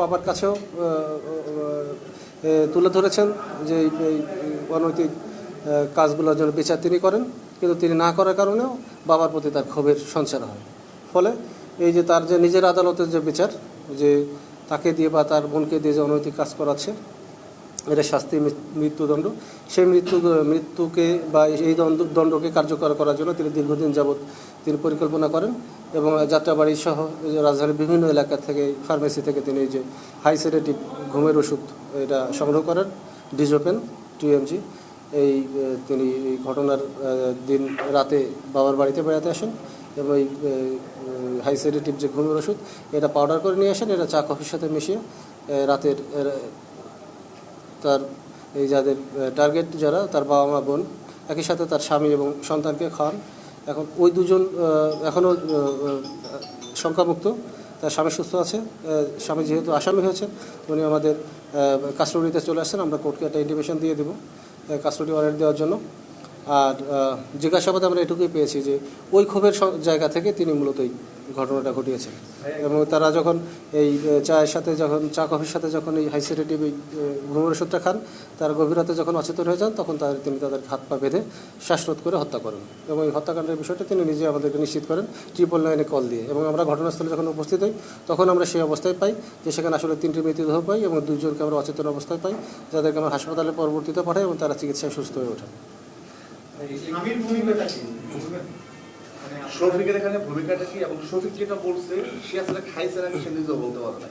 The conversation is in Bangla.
বাবার কাছেও তুলে ধরেছেন যে অনৈতিক কাজগুলোর জন্য বিচার তিনি করেন। কিন্তু তিনি না করার কারণেও বাবার প্রতি তার ক্ষোভের সঞ্চার হয়। ফলে এই যে তার যে নিজের আদালতের যে বিচার, যে তাকে দিয়ে বা তার বোনকে দিয়ে যে অনৈতিক কাজ করাচ্ছে এটা শাস্তি মৃত্যুদণ্ড। সেই মৃত্যু, মৃত্যুকে বা এই দণ্ড দণ্ডকে কার্যকর করার জন্য তিনি দীর্ঘদিন যাবৎ তিনি পরিকল্পনা করেন এবং যাত্রাবাড়ি সহ রাজধানীর বিভিন্ন এলাকা থেকে ফার্মেসি থেকে তিনি যে হাই সেডেটিভ ঘুমের ওষুধ এটা সংগ্রহ করেন ডিজোপেন টু এমজি এই তিনি এই ঘটনার দিন রাতে বাবার বাড়িতে বেড়াতে আসেন এবং এই হাই সেডেটিভ যে ঘুমের ওষুধ, এটা পাউডার করে নিয়ে আসেন, এটা চা কফির সাথে মিশিয়ে রাতের তার, এই যাদের টার্গেট যারা, তার বাবা মা, বোন, একই সাথে তার স্বামী এবং সন্তানকে খান এখন ওই দুজন এখনও সংখ্যামুক্ত তার স্বামী সুস্থ আছে স্বামী যেহেতু আসামি হয়েছে, উনি আমাদের কাস্টোডিতে চলে আসছেন। আমরা কোর্টকে একটা ইন্টিমেশন দিয়ে দেবো কাস্টোডি ওয়ারেন্ট দেওয়ার জন্য। আর জিজ্ঞাসাবাদে আমরা এটুকুই পেয়েছি যে ওই ক্ষোভের জায়গা থেকে তিনি মূলত এই ঘটনাটা ঘটিয়েছেন। এবং তারা যখন এই চায়ের সাথে যখন, চা কফির সাথে যখন এই হাইসেডেটিভ এই ঘুমের ওষুধটা খান, তার গভীরতে যখন অচেতন হয়ে যান, তখন তাদের তিনি তাদের হাত পা বেঁধে শ্বাসরোধ করে হত্যা করেন। এবং এই হত্যাকাণ্ডের বিষয়টা তিনি নিজে আমাদেরকে নিশ্চিত করেন ট্রিপল নাইনে কল দিয়ে। এবং আমরা ঘটনাস্থলে যখন উপস্থিত হই, তখন আমরা সেই অবস্থায় পাই যে সেখানে আসলে তিনটি মৃতদেহ পাই এবং দুজনকে আমরা অচেতন অবস্থায় পাই, যাদেরকে আমরা হাসপাতালে পরবর্তীতে পাঠাই এবং তারা চিকিৎসায় সুস্থ হয়ে ওঠেন স্বামীর ভূমিকাটা কি? মানে শফিকের এখানে ভূমিকাটা কি? এবং শফিক যেটা বলছে, সে আসলে খাইছে নাকি সে নিজেও বলতে পারে না।